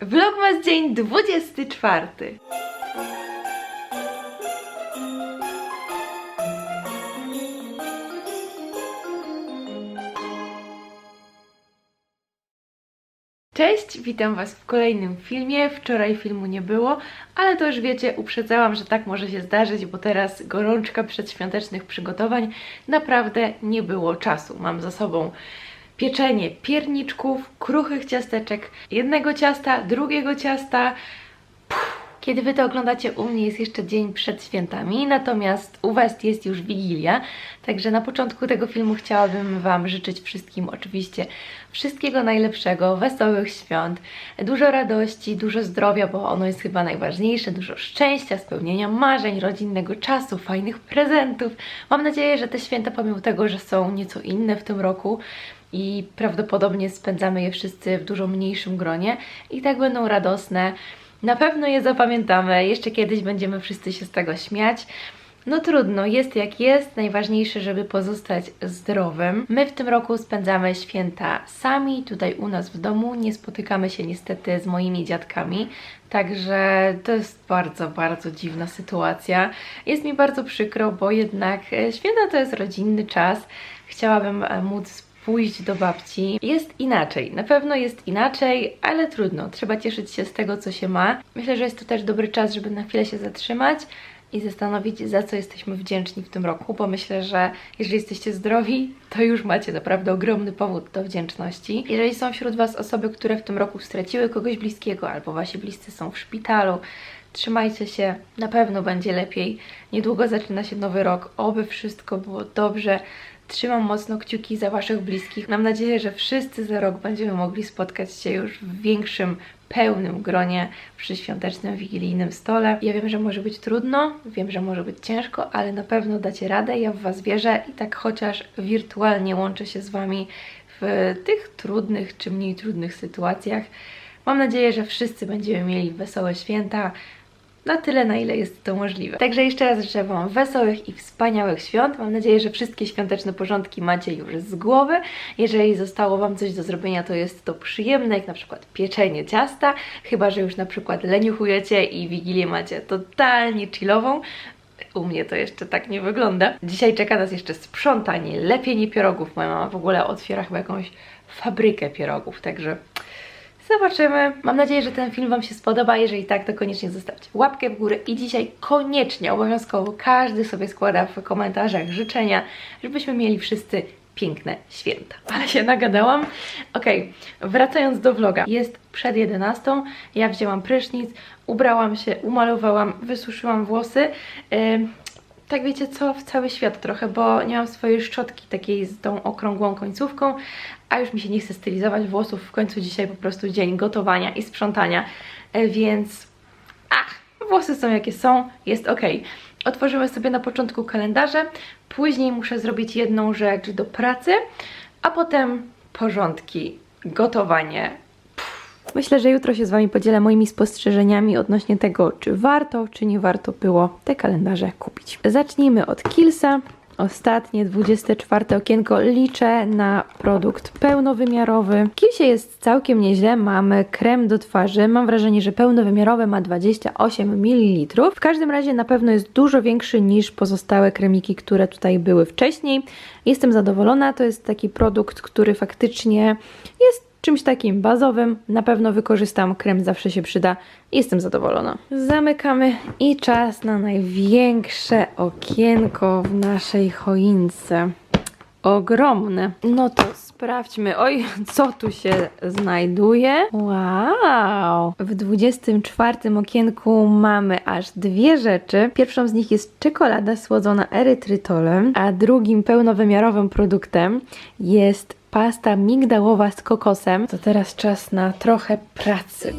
Vlogmas dzień 24. Cześć, witam Was w kolejnym filmie. Wczoraj filmu nie było, ale to już wiecie, uprzedzałam, że tak może się zdarzyć, bo teraz gorączka przedświątecznych przygotowań naprawdę nie było czasu. Mam za sobą pieczenie pierniczków, kruchych ciasteczek, jednego ciasta, drugiego ciasta. Kiedy Wy to oglądacie, u mnie jest jeszcze dzień przed świętami, natomiast u Was jest już Wigilia, także na początku tego filmu chciałabym Wam życzyć wszystkim oczywiście wszystkiego najlepszego, wesołych świąt, dużo radości, dużo zdrowia, bo ono jest chyba najważniejsze, dużo szczęścia, spełnienia marzeń, rodzinnego czasu, fajnych prezentów. Mam nadzieję, że te święta, pomimo tego, że są nieco inne w tym roku, i prawdopodobnie spędzamy je wszyscy w dużo mniejszym gronie i tak będą radosne. Na pewno je zapamiętamy, jeszcze kiedyś będziemy wszyscy się z tego śmiać. No trudno, jest jak jest, najważniejsze, żeby pozostać zdrowym. My w tym roku spędzamy święta sami, tutaj u nas w domu, nie spotykamy się niestety z moimi dziadkami, także to jest bardzo, bardzo dziwna sytuacja. Jest mi bardzo przykro, bo jednak e, święta to jest rodzinny czas, chciałabym e, móc pójść do babci. Jest inaczej, na pewno jest inaczej, ale trudno, trzeba cieszyć się z tego, co się ma. Myślę, że jest to też dobry czas, żeby na chwilę się zatrzymać i zastanowić, za co jesteśmy wdzięczni w tym roku, bo myślę, że jeżeli jesteście zdrowi, to już macie naprawdę ogromny powód do wdzięczności. Jeżeli są wśród Was osoby, które w tym roku straciły kogoś bliskiego, albo Wasi bliscy są w szpitalu, trzymajcie się, na pewno będzie lepiej. Niedługo zaczyna się nowy rok, oby wszystko było dobrze. Trzymam mocno kciuki za Waszych bliskich. Mam nadzieję, że wszyscy za rok będziemy mogli spotkać się już w większym, pełnym gronie przy świątecznym, wigilijnym stole. Ja wiem, że może być trudno, wiem, że może być ciężko, ale na pewno dacie radę. Ja w Was wierzę i tak chociaż wirtualnie łączę się z Wami w tych trudnych czy mniej trudnych sytuacjach. Mam nadzieję, że wszyscy będziemy mieli wesołe święta, na tyle, na ile jest to możliwe. Także jeszcze raz życzę Wam wesołych i wspaniałych świąt. Mam nadzieję, że wszystkie świąteczne porządki macie już z głowy. Jeżeli zostało Wam coś do zrobienia, to jest to przyjemne, jak na przykład pieczenie ciasta, chyba że już na przykład leniuchujecie i wigilię macie totalnie chillową. U mnie to jeszcze tak nie wygląda. Dzisiaj czeka nas jeszcze sprzątanie, lepienie pierogów. Moja mama w ogóle otwiera chyba jakąś fabrykę pierogów, także Zobaczymy. Mam nadzieję, że ten film Wam się spodoba. Jeżeli tak, to koniecznie zostawcie łapkę w górę i dzisiaj koniecznie, obowiązkowo każdy sobie składa w komentarzach życzenia, żebyśmy mieli wszyscy piękne święta. Ale się nagadałam. Ok, wracając do vloga. Jest przed 11. Ja wzięłam prysznic, ubrałam się, umalowałam, wysuszyłam włosy. Ym, tak wiecie co, w cały świat trochę, bo nie mam swojej szczotki takiej z tą okrągłą końcówką, a już mi się nie chce stylizować włosów. W końcu dzisiaj po prostu dzień gotowania i sprzątania, e, więc ach, włosy są jakie są, jest ok. Otworzymy sobie na początku kalendarze, później muszę zrobić jedną rzecz do pracy, a potem porządki, gotowanie, Myślę, że jutro się z Wami podzielę moimi spostrzeżeniami odnośnie tego, czy warto, czy nie warto było te kalendarze kupić. Zacznijmy od Kilsa. Ostatnie 24 okienko liczę na produkt pełnowymiarowy. Kilsie jest całkiem nieźle. Mamy krem do twarzy. Mam wrażenie, że pełnowymiarowy ma 28 ml. W każdym razie na pewno jest dużo większy niż pozostałe kremiki, które tutaj były wcześniej. Jestem zadowolona. To jest taki produkt, który faktycznie jest czymś takim bazowym. Na pewno wykorzystam, krem zawsze się przyda. Jestem zadowolona. Zamykamy i czas na największe okienko w naszej choince. Ogromne. No to sprawdźmy. Oj, co tu się znajduje? Wow! W 24 okienku mamy aż dwie rzeczy. Pierwszą z nich jest czekolada słodzona erytrytolem, a drugim pełnowymiarowym produktem jest pasta migdałowa z kokosem. To teraz czas na trochę pracy.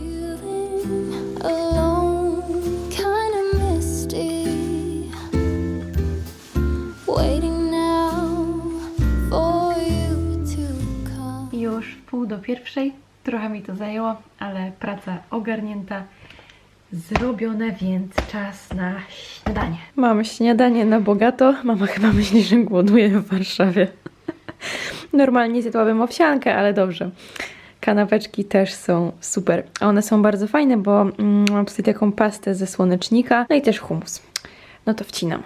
Już pół do pierwszej. Trochę mi to zajęło, ale praca ogarnięta, zrobione, więc czas na śniadanie. Mamy śniadanie na bogato. Mama chyba myśli, że głoduje w Warszawie. Normalnie zjadłabym owsiankę, ale dobrze. Kanapeczki też są super. A one są bardzo fajne, bo mm, mam tutaj taką pastę ze słonecznika, no i też humus. No to wcinam.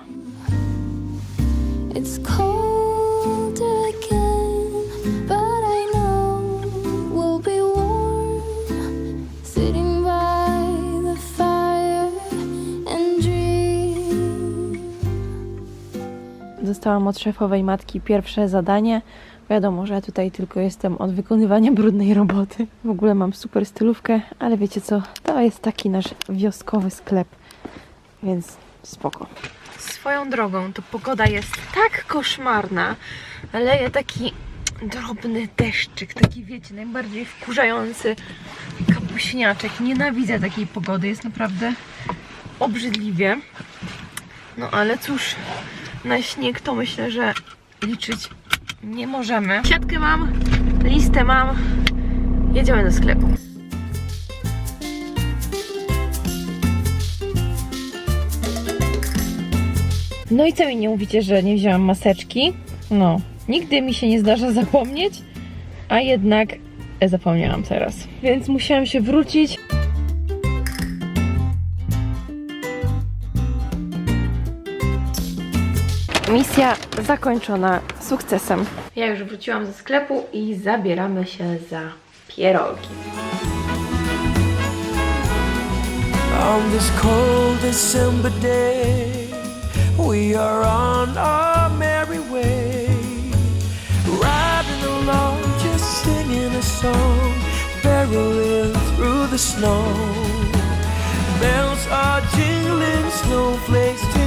It's cold Dostałam od szefowej matki pierwsze zadanie. Wiadomo, że ja tutaj tylko jestem od wykonywania brudnej roboty. W ogóle mam super stylówkę, ale wiecie co? To jest taki nasz wioskowy sklep, więc spoko. Swoją drogą, to pogoda jest tak koszmarna. Leje taki drobny deszczyk, taki wiecie, najbardziej wkurzający kapuśniaczek. Nienawidzę takiej pogody, jest naprawdę obrzydliwie. No ale cóż, na śnieg to myślę, że liczyć nie możemy. Siatkę mam, listę mam. Jedziemy do sklepu. No i co mi nie mówicie, że nie wzięłam maseczki? No, nigdy mi się nie zdarza zapomnieć, a jednak zapomniałam teraz. Więc musiałam się wrócić. Misja zakończona sukcesem. Ja już wróciłam ze sklepu i zabieramy się za pierogi. On this cold December day, we are on our merry way, riding along, just singing a song, barreling through the snow. Bells are jingling, snowflakes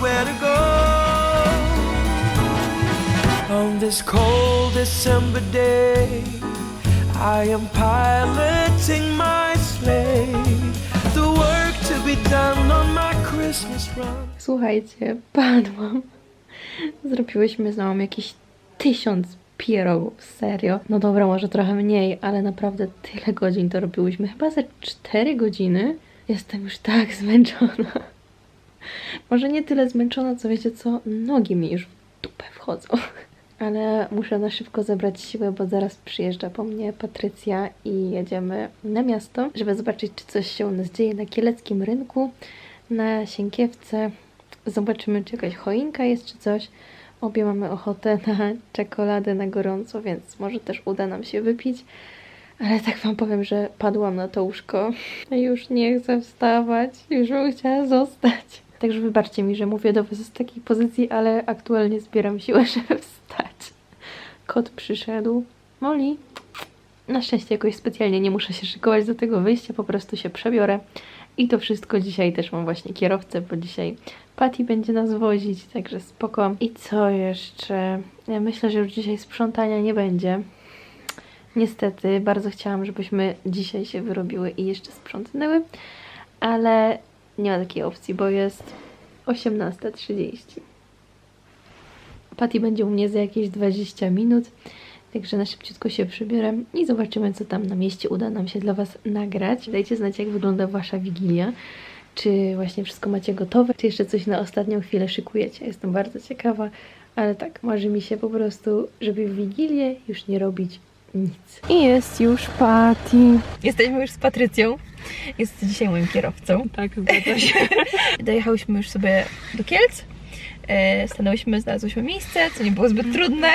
where to go. On this cold December day, I am piloting my sleigh. The work to be done on my Christmas run. Słuchajcie, padłam. Zrobiłyśmy z mamą jakieś tysiąc pierogów, serio. No dobra, może trochę mniej, ale naprawdę tyle godzin to robiłyśmy. Chyba ze 4 godziny. Jestem już tak zmęczona. Może nie tyle zmęczona, co wiecie co, nogi mi już w dupę wchodzą. Ale muszę na szybko zebrać siłę, bo zaraz przyjeżdża po mnie Patrycja i jedziemy na miasto, żeby zobaczyć, czy coś się u nas dzieje na kieleckim rynku, na Sienkiewce. Zobaczymy, czy jakaś choinka jest, czy coś. Obie mamy ochotę na czekoladę na gorąco, więc może też uda nam się wypić. Ale tak wam powiem, że padłam na to łóżko. Już nie chcę wstawać. Już bym chciała zostać. Także wybaczcie mi, że mówię do was z takiej pozycji, ale aktualnie zbieram siłę, żeby wstać. Kot przyszedł. Moli. Na szczęście jakoś specjalnie nie muszę się szykować do tego wyjścia, po prostu się przebiorę. I to wszystko dzisiaj też mam właśnie kierowcę, bo dzisiaj Patty będzie nas wozić, także spoko. I co jeszcze? Ja myślę, że już dzisiaj sprzątania nie będzie. Niestety, bardzo chciałam, żebyśmy dzisiaj się wyrobiły i jeszcze sprzątnęły, ale nie ma takiej opcji, bo jest 18.30. Patty będzie u mnie za jakieś 20 minut, także na szybciutko się przybiorę i zobaczymy, co tam na mieście uda nam się dla Was nagrać. Dajcie znać, jak wygląda Wasza Wigilia. Czy właśnie wszystko macie gotowe, czy jeszcze coś na ostatnią chwilę szykujecie. Jestem bardzo ciekawa, ale tak, marzy mi się po prostu, żeby w Wigilię już nie robić nic. I jest już Patty. Jesteśmy już z Patrycją. Jest dzisiaj moim kierowcą. Tak, zgadza się. Dojechałyśmy już sobie do Kielc. E, Stanęłyśmy, znalazłyśmy miejsce, co nie było zbyt trudne.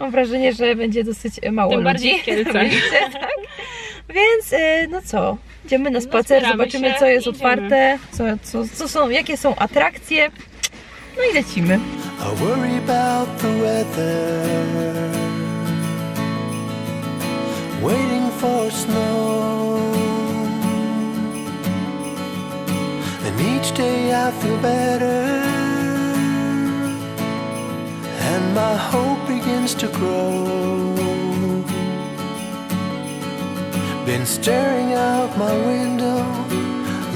Mam wrażenie, że będzie dosyć mało Tym ludzi. bardziej w Kielcach. Tak? Więc e, no co, idziemy na spacer, zbieramy zobaczymy co jest otwarte, co, co, co są, jakie są atrakcje. No i lecimy. I worry about the weather, waiting for snow. And each day I feel better, and my hope begins to grow. Been staring out my window,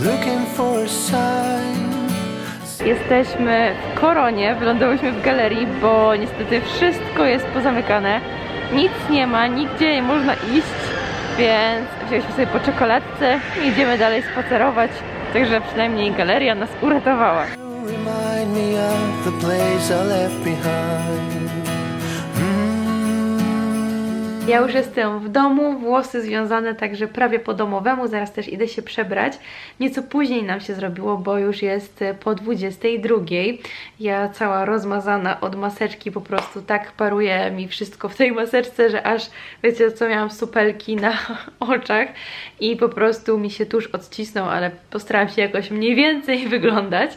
looking for a sign. Jesteśmy w Koronie, wylądowałyśmy w galerii, bo niestety wszystko jest pozamykane. Nic nie ma, nigdzie nie można iść, więc wzięliśmy sobie po czekoladce i idziemy dalej spacerować. Także przynajmniej galeria nas uratowała. Remind me of the place I left behind. Ja już jestem w domu, włosy związane także prawie po domowemu, zaraz też idę się przebrać. Nieco później nam się zrobiło, bo już jest e, po 22. Ja cała rozmazana od maseczki, po prostu tak paruje mi wszystko w tej maseczce, że aż wiecie co, miałam supelki na oczach i po prostu mi się tuż odcisnął, ale postarałam się jakoś mniej więcej wyglądać.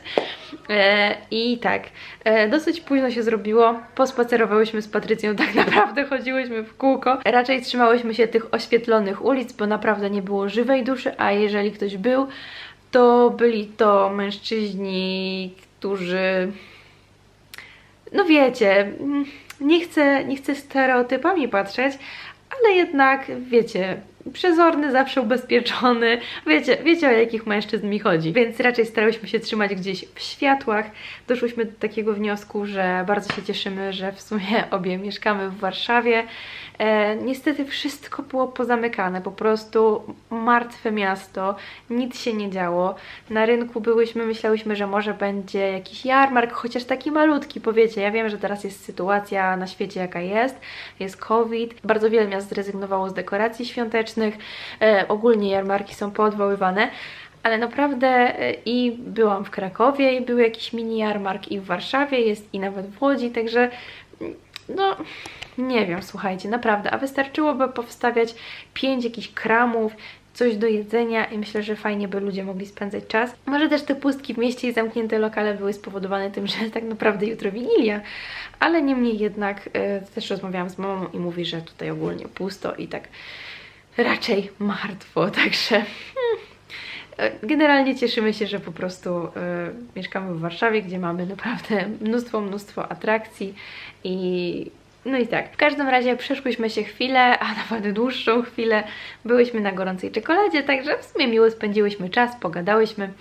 E, I tak, e, dosyć późno się zrobiło. Pospacerowałyśmy z Patrycją, tak naprawdę chodziłyśmy w kółko. Raczej trzymałyśmy się tych oświetlonych ulic, bo naprawdę nie było żywej duszy, a jeżeli ktoś był, to byli to mężczyźni, którzy no wiecie, mm, nie chcę, nie chcę stereotypami patrzeć, ale jednak, wiecie, przezorny, zawsze ubezpieczony, wiecie, wiecie o jakich mężczyzn mi chodzi, więc raczej starałyśmy się trzymać gdzieś w światłach. Doszłyśmy do takiego wniosku, że bardzo się cieszymy, że w sumie obie mieszkamy w Warszawie. E, niestety wszystko było pozamykane, po prostu martwe miasto, nic się nie działo. Na rynku byłyśmy, myślałyśmy, że może będzie jakiś jarmark, chociaż taki malutki, powiecie. Ja wiem, że teraz jest sytuacja na świecie jaka jest, jest COVID, bardzo wiele miast zrezygnowało z dekoracji świątecznych, e, ogólnie jarmarki są poodwoływane. Ale naprawdę e, i byłam w Krakowie, i był jakiś mini jarmark, i w Warszawie jest, i nawet w Łodzi, także no, nie wiem, słuchajcie, naprawdę, a wystarczyłoby powstawiać pięć jakichś kramów, coś do jedzenia i myślę, że fajnie by ludzie mogli spędzać czas. Może też te pustki w mieście i zamknięte lokale były spowodowane tym, że tak naprawdę jutro Wigilia, ale niemniej jednak e, też rozmawiałam z mamą i mówi, że tutaj ogólnie pusto i tak raczej martwo, także... Hmm. Generalnie cieszymy się, że po prostu e, mieszkamy w Warszawie, gdzie mamy naprawdę mnóstwo, mnóstwo atrakcji i no i tak. W każdym razie przeszłyśmy się chwilę, a nawet dłuższą chwilę. Byłyśmy na gorącej czekoladzie, także w sumie miło spędziłyśmy czas, pogadałyśmy,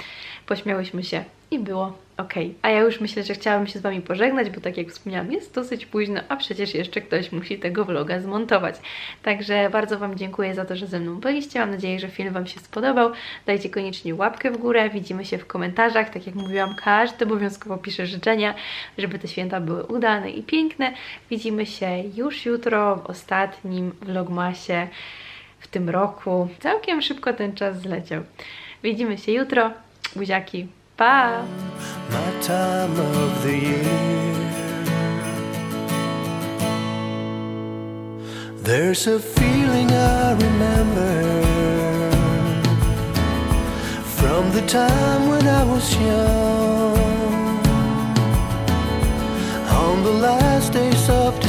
pośmiałyśmy się i było ok. A ja już myślę, że chciałabym się z Wami pożegnać, bo tak jak wspomniałam, jest dosyć późno, a przecież jeszcze ktoś musi tego vloga zmontować. Także bardzo Wam dziękuję za to, że ze mną byliście. Mam nadzieję, że film Wam się spodobał. Dajcie koniecznie łapkę w górę, widzimy się w komentarzach. Tak jak mówiłam, każdy obowiązkowo pisze życzenia, żeby te święta były udane i piękne. Widzimy się już jutro w ostatnim vlogmasie w tym roku. Całkiem szybko ten czas zleciał. Widzimy się jutro. Buziaki. Pa! my time of the year. There's a feeling I remember from the time when I was young. On the line